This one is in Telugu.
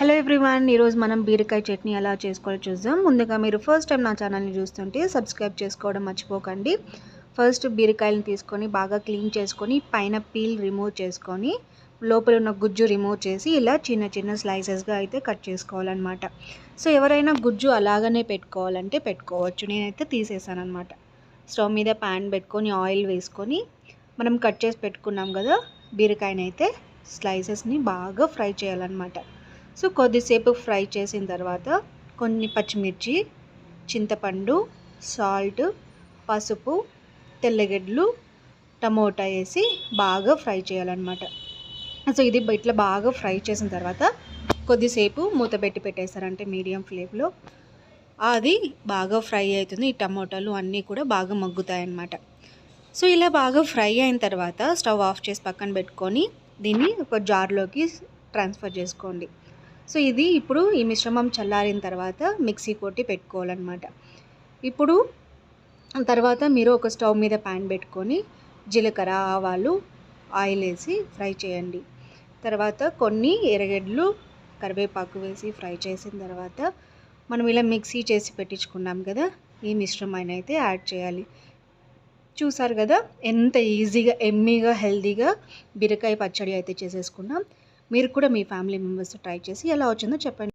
హలో ఎవ్రీవన్ ఈరోజు మనం బీరకాయ చట్నీ ఎలా చేసుకోవాలో చూద్దాం. ముందుగా మీరు ఫస్ట్ టైం నా ఛానల్ని చూస్తుంటే సబ్స్క్రైబ్ చేసుకోవడం మర్చిపోకండి. ఫస్ట్ బీరకాయలను తీసుకొని బాగా క్లీన్ చేసుకొని పైన పీల్ రిమూవ్ చేసుకొని లోపల ఉన్న గుజ్జు రిమూవ్ చేసి ఇలా చిన్న చిన్న స్లైసెస్గా అయితే కట్ చేసుకోవాలన్నమాట. సో ఎవరైనా గుజ్జు అలాగనే పెట్టుకోవాలంటే పెట్టుకోవచ్చు. నేనైతే తీసేసాను అనమాట స్టవ్ మీద ప్యాన్ పెట్టుకొని ఆయిల్ వేసుకొని మనం కట్ చేసి పెట్టుకున్నాం కదా బీరకాయనైతే స్లైసెస్ని బాగా ఫ్రై చేయాలన్నమాట. సో కొద్దిసేపు ఫ్రై చేసిన తర్వాత కొన్ని పచ్చిమిర్చి చింతపండు సాల్ట్ పసుపు తెల్లగడ్డలు టమోటా వేసి బాగా ఫ్రై చేయాలన్నమాట. సో ఇది ఇట్లా బాగా ఫ్రై చేసిన తర్వాత కొద్దిసేపు మూత పెట్టి పెట్టేశారంటే మీడియం ఫ్లేమ్లో. అది బాగా ఫ్రై అవుతుంది. ఈ టమోటాలు అన్నీ కూడా బాగా మగ్గుతాయి అన్నమాట సో ఇలా బాగా ఫ్రై అయిన తర్వాత స్టవ్ ఆఫ్ చేసి పక్కన పెట్టుకొని దీన్ని ఒక జార్లోకి ట్రాన్స్ఫర్ చేసుకోండి. సో ఇది ఇప్పుడు ఈ మిశ్రమం చల్లారిన తర్వాత మిక్సీ కొట్టి పెట్టుకోవాలన్నమాట. ఇప్పుడు తర్వాత మీరు ఒక స్టవ్ మీద ప్యాన్ పెట్టుకొని జీలకర్ర ఆవాలు ఆయిల్ వేసి ఫ్రై చేయండి. తర్వాత కొన్ని ఎర్రగడ్డలు కరివేపాకు వేసి ఫ్రై చేసిన తర్వాత మనం ఇలా మిక్సీ చేసి పెట్టించుకున్నాం కదా ఈ మిశ్రమాన్ని అయితే యాడ్ చేయాలి. చూసారు కదా ఎంత ఈజీగా ఎమ్మీగా హెల్దీగా బీరకాయ పచ్చడి అయితే చేసేసుకున్నాం. మీరు కూడా మీ ఫ్యామిలీ మెంబర్స్ ట్రై చేసి ఎలా వచ్చిందో చెప్పండి.